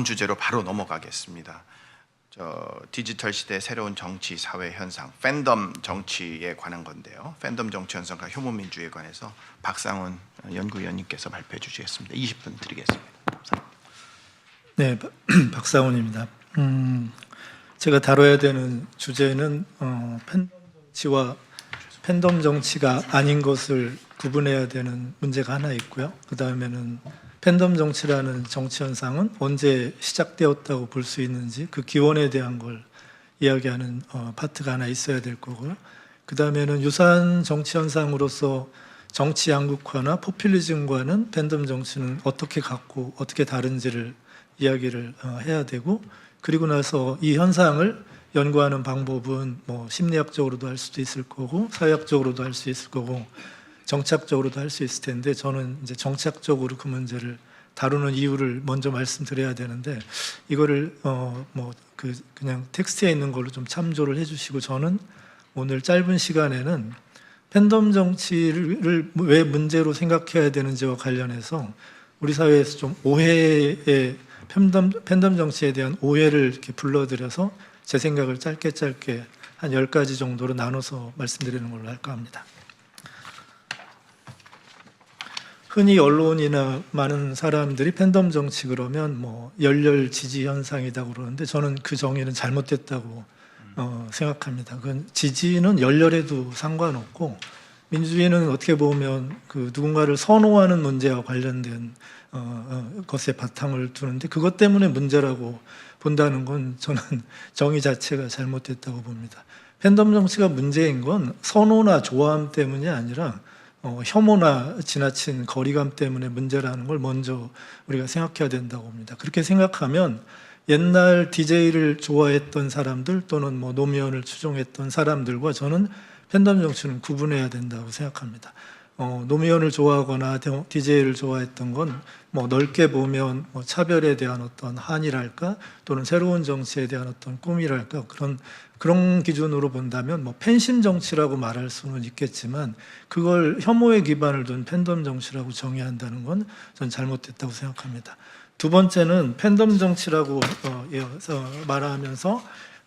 다음 주제로 바로 넘어가겠습니다. 저 디지털 시대 새로운 정치 사회 현상 팬덤 정치에 관한 건데요. 팬덤 정치 현상과 혐오 민주에 관해서 박상훈 연구위원님께서 발표해 주시겠습니다. 20분 드리겠습니다. 감사합니다. 네, 바- 박상훈입니다. 음, 제가 다뤄야 되는 주제는 어, 팬덤 정치와 팬덤 정치가 아닌 것을 구분해야 되는 문제가 하나 있고요. 그 다음에는 팬덤 정치라는 정치 현상은 언제 시작되었다고 볼 수 있는지 그 기원에 대한 걸 이야기하는 어, 파트가 하나 있어야 될 거고요. 그 다음에는 유사한 정치 현상으로서 정치 양극화나 포퓰리즘과는 팬덤 정치는 어떻게 같고 어떻게 다른지를 이야기를 어, 해야 되고 그리고 나서 이 현상을 연구하는 방법은 뭐 심리학적으로도 할 수도 있을 거고 사회학적으로도 할 수 있을 거고 정치학적으로도 할 수 있을 텐데 저는 이제 정치학적으로 그 문제를 다루는 이유를 먼저 말씀드려야 되는데 이거를 어 뭐 그 그냥 텍스트에 있는 걸로 좀 참조를 해주시고 저는 오늘 짧은 시간에는 팬덤 정치를 왜 문제로 생각해야 되는지와 관련해서 우리 사회에서 좀 오해의 팬덤, 팬덤 정치에 대한 오해를 이렇게 불러들여서 제 생각을 짧게 짧게 한 10가지 정도로 나눠서 말씀드리는 걸로 할까 합니다. 흔히 언론이나 많은 사람들이 팬덤 정치 그러면 뭐 열렬 지지 현상이다 그러는데 저는 그 정의는 잘못됐다고 어, 생각합니다. 그건 지지는 열렬해도 상관없고 민주주의는 어떻게 보면 그 누군가를 선호하는 문제와 관련된 어, 어, 것에 바탕을 두는데 그것 때문에 문제라고 본다는 건 저는 정의 자체가 잘못됐다고 봅니다. 팬덤 정치가 문제인 건 선호나 좋아함 때문이 아니라 어, 혐오나 지나친 거리감 때문에 문제라는 걸 먼저 우리가 생각해야 된다고 봅니다. 그렇게 생각하면 옛날 DJ를 좋아했던 사람들 또는 뭐 노무현을 추종했던 사람들과 저는 팬덤 정치는 구분해야 된다고 생각합니다. 어, 노무현을 좋아하거나 DJ를 좋아했던 건 뭐 넓게 보면 뭐 차별에 대한 어떤 한이랄까 또는 새로운 정치에 대한 어떤 꿈이랄까 그런 그런 기준으로 본다면 뭐 팬심 정치라고 말할 수는 있겠지만 그걸 혐오에 기반을 둔 팬덤 정치라고 정의한다는 건 전 잘못됐다고 생각합니다. 두 번째는 팬덤 정치라고 어, 예, 어, 말하면서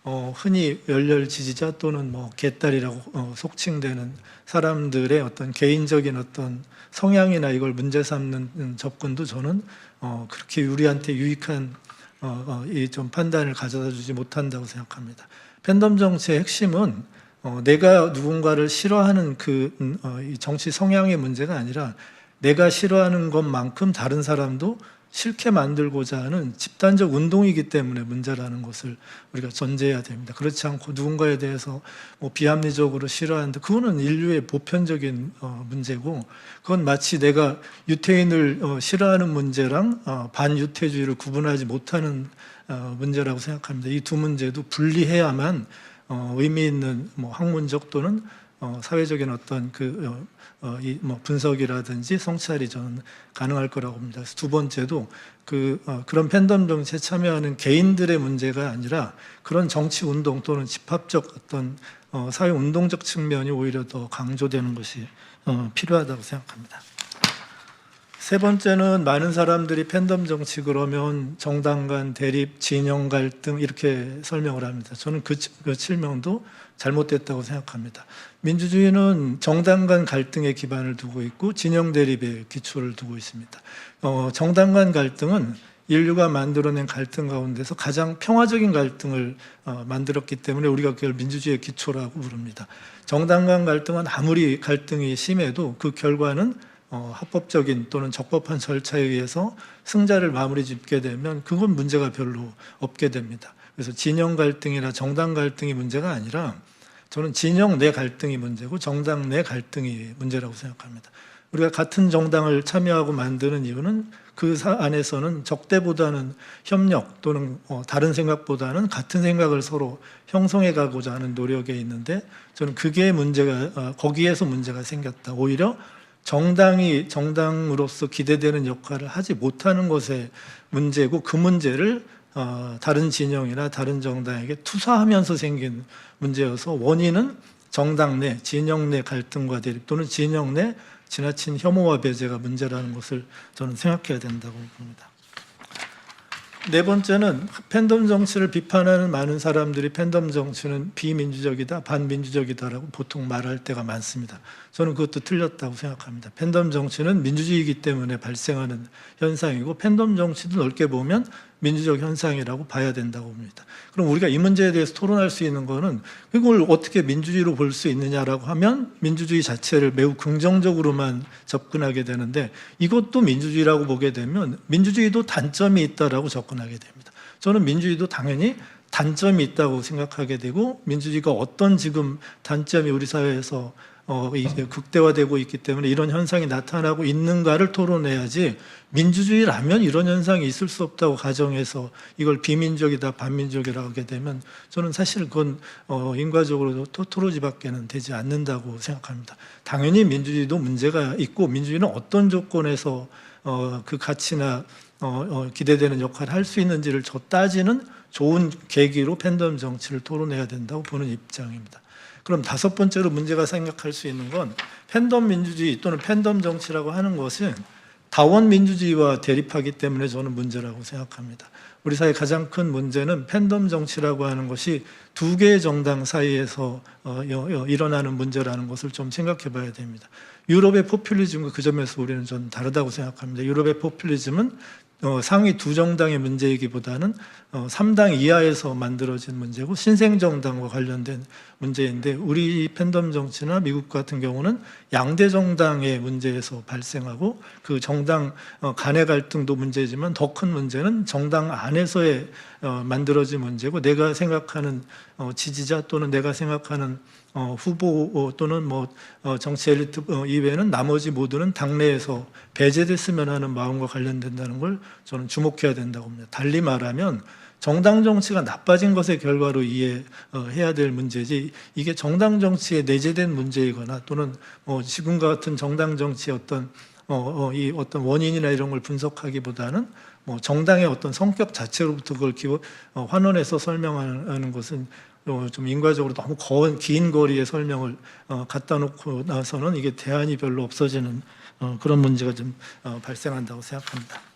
어, 흔히 열렬 지지자 또는 뭐 개딸이라고 어, 속칭되는 사람들의 어떤 개인적인 어떤 성향이나 이걸 문제 삼는 음, 접근도 저는 어, 그렇게 우리한테 유익한 어, 어, 이좀 판단을 가져다 주지 못한다고 생각합니다. 팬덤 정치의 핵심은 어, 내가 누군가를 싫어하는 그 음, 어, 이 정치 성향의 문제가 아니라 내가 싫어하는 것만큼 다른 사람도 싫게 만들고자 하는 집단적 운동이기 때문에 문제라는 것을 우리가 전제해야 됩니다. 그렇지 않고 누군가에 대해서 뭐 비합리적으로 싫어하는데 그거는 인류의 보편적인 어, 문제고 그건 마치 내가 유태인을 어, 싫어하는 문제랑 어, 반유태주의를 구분하지 못하는 어, 문제라고 생각합니다. 이 두 문제도 분리해야만 어, 의미 있는 뭐 학문적 또는 어, 사회적인 어떤 그 어, 어, 이뭐 분석이라든지 성찰이 저는 가능할 거라고 봅니다. 그래서 두 번째도 그 어, 그런 팬덤 정치에 참여하는 개인들의 문제가 아니라 그런 정치 운동 또는 집합적 어떤 어, 사회 운동적 측면이 오히려 더 강조되는 것이 어, 필요하다고 생각합니다. 세 번째는 많은 사람들이 팬덤 정치 그러면 정당 간 대립, 진영 갈등 이렇게 설명을 합니다. 저는 그, 그 실명도 잘못됐다고 생각합니다. 민주주의는 정당 간 갈등에 기반을 두고 있고 진영 대립에 기초를 두고 있습니다. 어, 정당 간 갈등은 인류가 만들어낸 갈등 가운데서 가장 평화적인 갈등을 어, 만들었기 때문에 우리가 그걸 민주주의의 기초라고 부릅니다. 정당 간 갈등은 아무리 갈등이 심해도 그 결과는 어, 합법적인 또는 적법한 절차에 의해서 승자를 마무리 짓게 되면 그건 문제가 별로 없게 됩니다. 그래서 진영 갈등이나 정당 갈등이 문제가 아니라 저는 진영 내 갈등이 문제고 정당 내 갈등이 문제라고 생각합니다. 우리가 같은 정당을 참여하고 만드는 이유는 그 사- 안에서는 적대보다는 협력 또는 어, 다른 생각보다는 같은 생각을 서로 형성해 가고자 하는 노력에 있는데 저는 그게 문제가 어, 거기에서 문제가 생겼다. 오히려 정당이 정당으로서 기대되는 역할을 하지 못하는 것에 문제고 그 문제를 어, 다른 진영이나 다른 정당에게 투사하면서 생긴 문제여서 원인은 정당 내 진영 내 갈등과 대립 또는 진영 내 지나친 혐오와 배제가 문제라는 것을 저는 생각해야 된다고 봅니다. 네 번째는 팬덤 정치를 비판하는 많은 사람들이 팬덤 정치는 비민주적이다, 반민주적이다라고 보통 말할 때가 많습니다. 저는 그것도 틀렸다고 생각합니다. 팬덤 정치는 민주주의이기 때문에 발생하는 현상이고 팬덤 정치도 넓게 보면 민주적 현상이라고 봐야 된다고 봅니다. 그럼 우리가 이 문제에 대해서 토론할 수 있는 거는 이걸 어떻게 민주주의로 볼 수 있느냐라고 하면 민주주의 자체를 매우 긍정적으로만 접근하게 되는데 이것도 민주주의라고 보게 되면 민주주의도 단점이 있다라고 접근하게 됩니다. 저는 민주주의도 당연히 단점이 있다고 생각하게 되고 민주주의가 어떤 지금 단점이 우리 사회에서 어, 이제 극대화되고 있기 때문에 이런 현상이 나타나고 있는가를 토론해야지 민주주의라면 이런 현상이 있을 수 없다고 가정해서 이걸 비민족이다 반민족이라고 하게 되면 저는 사실 그건 어, 인과적으로도 토토로지밖에는 되지 않는다고 생각합니다. 당연히 민주주의도 문제가 있고 민주주의는 어떤 조건에서 어, 그 가치나 어, 어, 기대되는 역할을 할 수 있는지를 저 따지는 좋은 계기로 팬덤 정치를 토론해야 된다고 보는 입장입니다. 그럼 다섯 번째로 문제가 생각할 수 있는 건 팬덤 민주주의 또는 팬덤 정치라고 하는 것은 다원 민주주의와 대립하기 때문에 저는 문제라고 생각합니다. 우리 사회 가장 큰 문제는 팬덤 정치라고 하는 것이 두 개의 정당 사이에서 어, 일어나는 문제라는 것을 좀 생각해 봐야 됩니다. 유럽의 포퓰리즘과 그 점에서 우리는 좀 다르다고 생각합니다. 유럽의 포퓰리즘은 어, 상위 두 정당의 문제이기보다는 어, 3당 이하에서 만들어진 문제고 신생 정당과 관련된 문제인데 우리 팬덤 정치나 미국 같은 경우는 양대 정당의 문제에서 발생하고 그 정당 어, 간의 갈등도 문제지만 더 큰 문제는 정당 안에서의 어, 만들어진 문제고 내가 생각하는 어, 지지자 또는 내가 생각하는 어, 후보 어, 또는 뭐 어, 정치 엘리트 어, 이외에는 나머지 모두는 당내에서 배제됐으면 하는 마음과 관련된다는 걸 저는 주목해야 된다고 봅니다. 달리 말하면 정당 정치가 나빠진 것의 결과로 이해해야 될 문제지 이게 정당 정치에 내재된 문제이거나 또는 뭐 지금과 같은 정당 정치의 어떤 어, 어, 이 어떤 원인이나 이런 걸 분석하기보다는 뭐 정당의 어떤 성격 자체로부터 그걸 기워, 어, 환원해서 설명하는 것은 어, 좀 인과적으로 너무 거, 긴 거리의 설명을 어, 갖다 놓고 나서는 이게 대안이 별로 없어지는 어, 그런 문제가 좀 어, 발생한다고 생각합니다.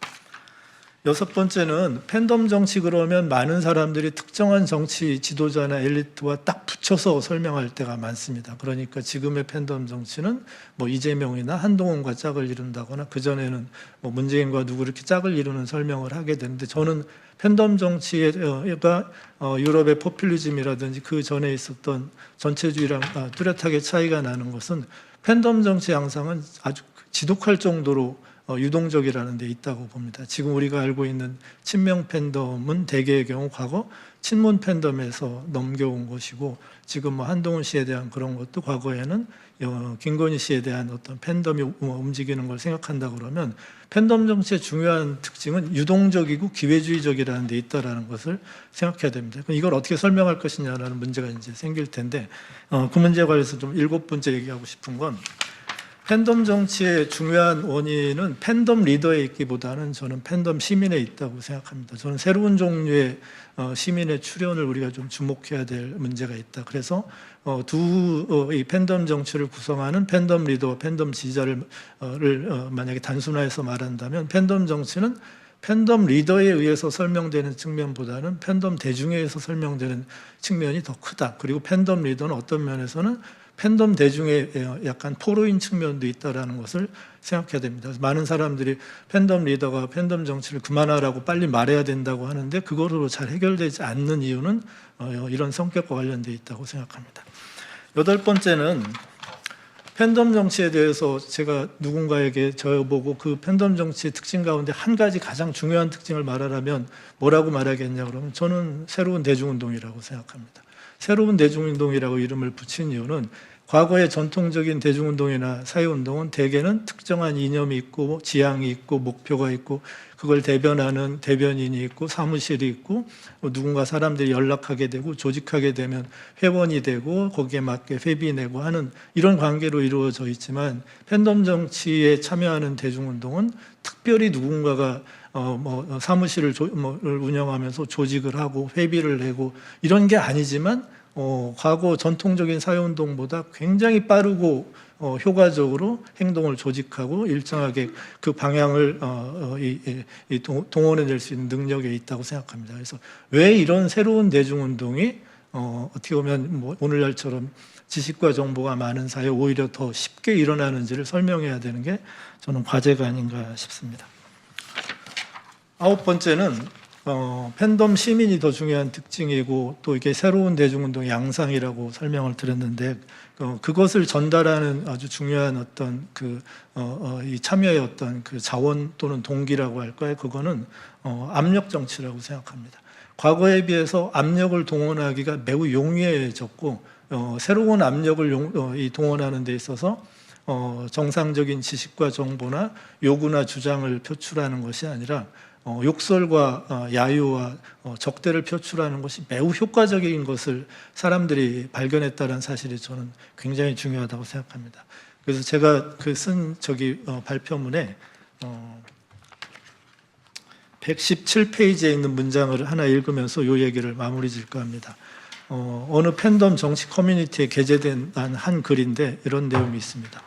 여섯 번째는 팬덤 정치 그러면 많은 사람들이 특정한 정치 지도자나 엘리트와 딱 붙여서 설명할 때가 많습니다. 그러니까 지금의 팬덤 정치는 뭐 이재명이나 한동훈과 짝을 이룬다거나 그 전에는 뭐 문재인과 누구 이렇게 짝을 이루는 설명을 하게 되는데 저는 팬덤 정치가 어, 유럽의 포퓰리즘이라든지 그 전에 있었던 전체주의랑 아, 뚜렷하게 차이가 나는 것은 팬덤 정치 양상은 아주 지독할 정도로 어, 유동적이라는 데 있다고 봅니다. 지금 우리가 알고 있는 친명 팬덤은 대개의 경우 과거 친문 팬덤에서 넘겨온 것이고 지금 뭐 한동훈 씨에 대한 그런 것도 과거에는 어, 김건희 씨에 대한 어떤 팬덤이 우- 움직이는 걸 생각한다 그러면 팬덤 정치의 중요한 특징은 유동적이고 기회주의적이라는 데 있다라는 것을 생각해야 됩니다. 그럼 이걸 어떻게 설명할 것이냐라는 문제가 이제 생길 텐데 어, 그 문제에 관해서 좀 일곱 번째 얘기하고 싶은 건 팬덤 정치의 중요한 원인은 팬덤 리더에 있기보다는 저는 팬덤 시민에 있다고 생각합니다. 저는 새로운 종류의 어, 시민의 출현을 우리가 좀 주목해야 될 문제가 있다. 그래서 어, 두이 팬덤 정치를 구성하는 팬덤 리더, 팬덤 지지자를 어, 를, 어, 만약에 단순화해서 말한다면 팬덤 정치는 팬덤 리더에 의해서 설명되는 측면보다는 팬덤 대중에 의해서 설명되는 측면이 더 크다. 그리고 팬덤 리더는 어떤 면에서는 팬덤 대중의 약간 포로인 측면도 있다라는 것을 생각해야 됩니다. 많은 사람들이 팬덤 리더가 팬덤 정치를 그만하라고 빨리 말해야 된다고 하는데 그거로 잘 해결되지 않는 이유는 어, 이런 성격과 관련돼 있다고 생각합니다. 여덟 번째는 팬덤 정치에 대해서 제가 누군가에게 저보고 그 팬덤 정치의 특징 가운데 한 가지 가장 중요한 특징을 말하라면 뭐라고 말하겠냐 그러면 저는 새로운 대중운동이라고 생각합니다. 새로운 대중운동이라고 이름을 붙인 이유는 과거의 전통적인 대중운동이나 사회운동은 대개는 특정한 이념이 있고 지향이 있고 목표가 있고 그걸 대변하는 대변인이 있고 사무실이 있고 누군가 사람들이 연락하게 되고 조직하게 되면 회원이 되고 거기에 맞게 회비 내고 하는 이런 관계로 이루어져 있지만 팬덤 정치에 참여하는 대중운동은 특별히 누군가가 어, 뭐 사무실을 조, 뭐, 를 운영하면서 조직을 하고 회비를 내고 이런 게 아니지만 어, 과거 전통적인 사회운동보다 굉장히 빠르고 어, 효과적으로 행동을 조직하고 일정하게 그 방향을 어, 어, 이, 이, 동원해낼 수 있는 능력에 있다고 생각합니다. 그래서 왜 이런 새로운 대중운동이 어, 어떻게 보면 뭐 오늘날처럼 지식과 정보가 많은 사회에 오히려 더 쉽게 일어나는지를 설명해야 되는 게 저는 과제가 아닌가 싶습니다. 아홉 번째는 어, 팬덤 시민이 더 중요한 특징이고 또 이게 새로운 대중운동 양상이라고 설명을 드렸는데 어, 그것을 전달하는 아주 중요한 어떤 그 어, 어, 이 참여의 어떤 그 자원 또는 동기라고 할까요? 그거는 어, 압력 정치라고 생각합니다. 과거에 비해서 압력을 동원하기가 매우 용이해졌고 어, 새로운 압력을 용, 어, 이 동원하는 데 있어서 어, 정상적인 지식과 정보나 요구나 주장을 표출하는 것이 아니라 어, 욕설과 어, 야유와 어, 적대를 표출하는 것이 매우 효과적인 것을 사람들이 발견했다는 사실이 저는 굉장히 중요하다고 생각합니다. 그래서 제가 그 쓴 저기 어, 발표문에 어, 117페이지에 있는 문장을 하나 읽으면서 요 얘기를 마무리 질까 합니다. 어, 어느 팬덤 정치 커뮤니티에 게재된 한, 한 글인데 이런 내용이 있습니다.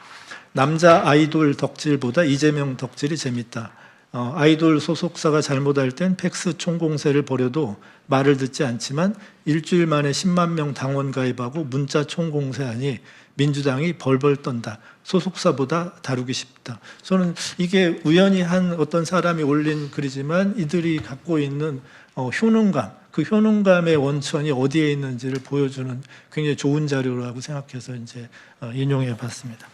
남자 아이돌 덕질보다 이재명 덕질이 재밌다. 어, 아이돌 소속사가 잘못할 땐 팩스 총공세를 벌여도 말을 듣지 않지만 일주일 만에 10만 명 당원 가입하고 문자 총공세하니 민주당이 벌벌 떤다. 소속사보다 다루기 쉽다. 저는 이게 우연히 한 어떤 사람이 올린 글이지만 이들이 갖고 있는 어, 효능감, 그 효능감의 원천이 어디에 있는지를 보여주는 굉장히 좋은 자료라고 생각해서 이제 어, 인용해 봤습니다.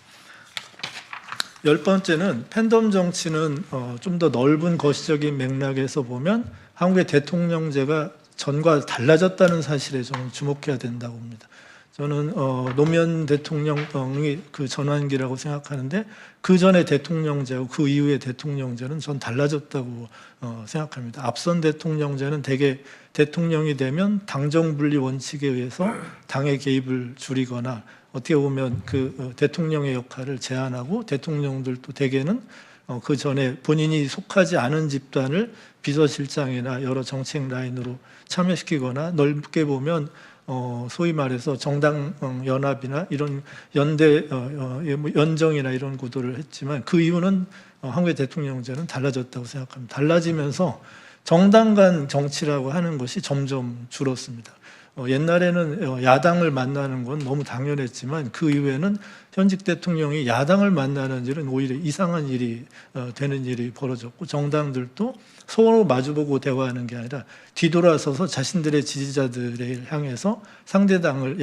열 번째는 팬덤 정치는 어, 좀 더 넓은 거시적인 맥락에서 보면 한국의 대통령제가 전과 달라졌다는 사실에 저는 주목해야 된다고 봅니다. 저는 어, 노무현 대통령이 그 전환기라고 생각하는데 그 전에 대통령제하고 그 이후의 대통령제는 전 달라졌다고 어, 생각합니다. 앞선 대통령제는 대개 대통령이 되면 당정 분리 원칙에 의해서 당의 개입을 줄이거나 어떻게 보면 그 어, 대통령의 역할을 제한하고 대통령들도 대개는 어, 그 전에 본인이 속하지 않은 집단을 비서실장이나 여러 정책 라인으로 참여시키거나 넓게 보면 어, 소위 말해서 정당 어, 연합이나 이런 연대 어, 어, 예, 뭐 연정이나 이런 구도를 했지만 그 이유는 어, 한국의 대통령제는 달라졌다고 생각합니다. 달라지면서 정당 간 정치라고 하는 것이 점점 줄었습니다. 어, 옛날에는 어, 야당을 만나는 건 너무 당연했지만 그 이후에는 현직 대통령이 야당을 만나는 일은 오히려 이상한 일이 어, 되는 일이 벌어졌고 정당들도 서로 마주보고 대화하는 게 아니라 뒤돌아서서 자신들의 지지자들을 향해서 상대당을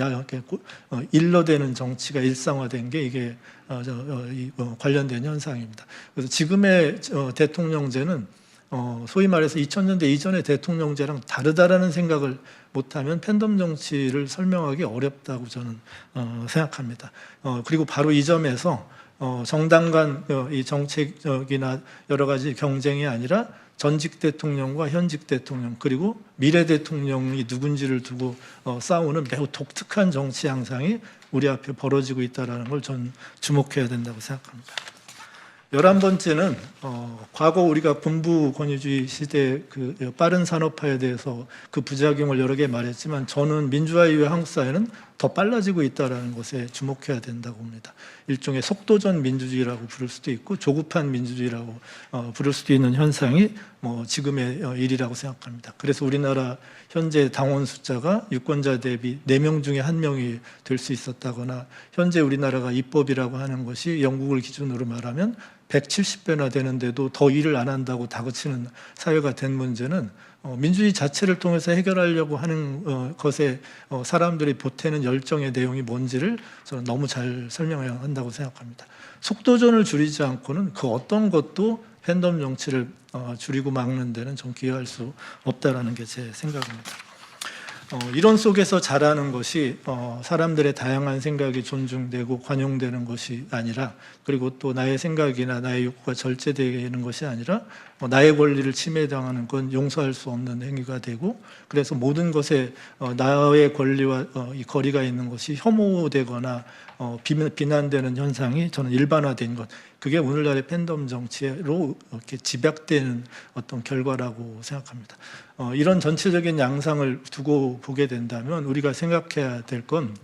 일러대는 정치가 일상화된 게 이게 관련된 현상입니다. 그래서 지금의 어, 대통령제는 어, 소위 말해서 2000년대 이전의 대통령제랑 다르다라는 생각을 못하면 팬덤 정치를 설명하기 어렵다고 저는 어, 생각합니다. 어, 그리고 바로 이 점에서 어, 정당 간 어, 이 정책이나 여러 가지 경쟁이 아니라 전직 대통령과 현직 대통령 그리고 미래 대통령이 누군지를 두고 어, 싸우는 매우 독특한 정치 양상이 우리 앞에 벌어지고 있다는 걸 전 주목해야 된다고 생각합니다. 열한 번째는 어, 과거 우리가 군부 권위주의 시대 그 빠른 산업화에 대해서 그 부작용을 여러 개 말했지만 저는 민주화 이후의 한국 사회는 더 빨라지고 있다라는 것에 주목해야 된다고 봅니다. 일종의 속도전 민주주의라고 부를 수도 있고 조급한 민주주의라고 어, 부를 수도 있는 현상이 뭐 지금의 어, 일이라고 생각합니다. 그래서 우리나라 현재 당원 숫자가 유권자 대비 4명 중에 1명이 될 수 있었다거나 현재 우리나라가 입법이라고 하는 것이 영국을 기준으로 말하면 170배나 되는데도 더 일을 안 한다고 다그치는 사회가 된 문제는 어, 민주주의 자체를 통해서 해결하려고 하는 어, 것에 어, 사람들이 보태는 열정의 내용이 뭔지를 저는 너무 잘 설명해야 한다고 생각합니다. 속도전을 줄이지 않고는 그 어떤 것도 팬덤 정치를 어, 줄이고 막는 데는 좀 기여할 수 없다라는 게 제 생각입니다. 어, 이런 속에서 자라는 것이 어, 사람들의 다양한 생각이 존중되고 관용되는 것이 아니라 그리고 또 나의 생각이나 나의 욕구가 절제되는 것이 아니라 어, 나의 권리를 침해당하는 건 용서할 수 없는 행위가 되고 그래서 모든 것에 어, 나의 권리와 어, 이 거리가 있는 것이 혐오되거나 어, 비난- 비난되는 현상이 저는 일반화된 것 그게 오늘날의 팬덤 정치로 이렇게 집약되는 어떤 결과라고 생각합니다. 어, 이런 전체적인 양상을 두고 보게 된다면 우리가 생각해야 될건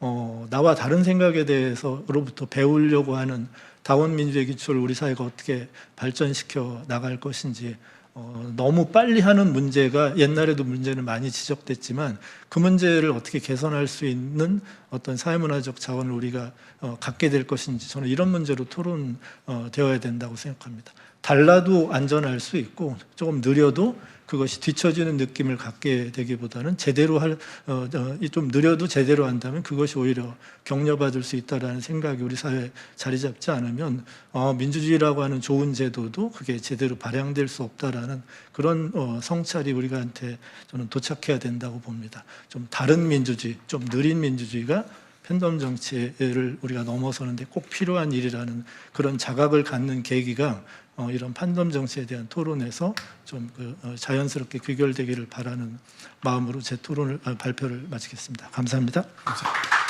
어, 나와 다른 생각에 대해서로부터 배우려고 하는 다원 민주의 기초를 우리 사회가 어떻게 발전시켜 나갈 것인지 어, 너무 빨리 하는 문제가 옛날에도 문제는 많이 지적됐지만 그 문제를 어떻게 개선할 수 있는 어떤 사회문화적 자원을 우리가 어, 갖게 될 것인지 저는 이런 문제로 토론 어, 되어야 된다고 생각합니다. 달라도 안전할 수 있고 조금 느려도 그것이 뒤처지는 느낌을 갖게 되기보다는 제대로 할, 어, 어, 이좀 느려도 제대로 한다면 그것이 오히려 격려받을 수 있다라는 생각이 우리 사회에 자리 잡지 않으면 어, 민주주의라고 하는 좋은 제도도 그게 제대로 발양될 수 없다라는 그런 어, 성찰이 우리가한테 저는 도착해야 된다고 봅니다. 좀 다른 민주주의, 좀 느린 민주주의가 팬덤 정치를 우리가 넘어서는데 꼭 필요한 일이라는 그런 자각을 갖는 계기가 어, 이런 판덤 정치에 대한 토론에서 좀 그, 어, 자연스럽게 귀결되기를 바라는 마음으로 제 토론을 아, 발표를 마치겠습니다. 감사합니다. 감사합니다.